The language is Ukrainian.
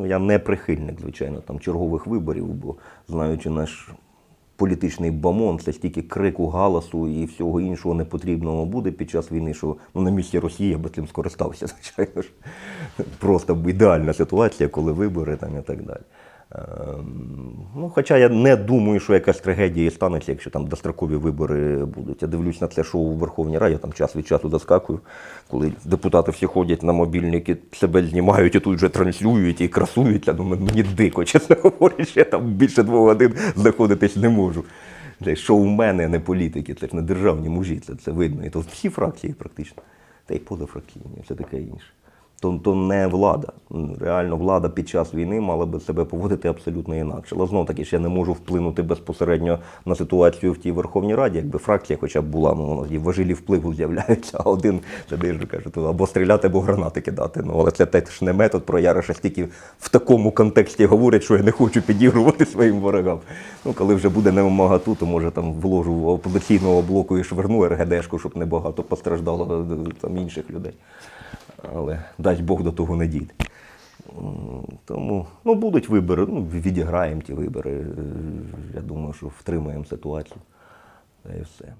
Ну, я не прихильник, звичайно, там чергових виборів, бо знаючи наш політичний бомон, це стільки крику, галасу і всього іншого непотрібного буде під час війни, що ну, на місці Росії я би цим скористався, звичайно ж. Просто ідеальна ситуація, коли вибори там і так далі. Ну, хоча я не думаю, що якась трагедія станеться, якщо там дострокові вибори будуть. Я дивлюсь на це шоу у Верховній Раді, я там час від часу заскакую, коли депутати всі ходять на мобільники, себе знімають і тут же транслюють і красуються. Ну, мені дико, чесно говорячи, я там більше двох годин знаходитись не можу. Це шоу мене, не політики, це ж не державні мужі, це, це видно. І то всі фракції практично. Та й позафракційні, все таке інше. То, то не влада. Реально, влада під час війни мала би себе поводити абсолютно інакше. Але знов таки я не можу вплинути безпосередньо на ситуацію в тій Верховній Раді, якби фракція хоча б була, ну воно важелі впливу з'являються, а один сидиш каже, то або стріляти, або гранати кидати. Ну але це теж не метод про Яроша стільки в такому контексті говорять, що я не хочу підігрувати своїм ворогам. Ну, коли вже буде немагату, то може там вложу опозиційного блоку і шверну РГДшку, щоб небагато постраждало е, там інших людей але дасть Бог до того не дійде. Тому ну, будуть вибори, ну, відіграємо ті вибори. Я думаю, що втримаємо ситуацію. Та і все.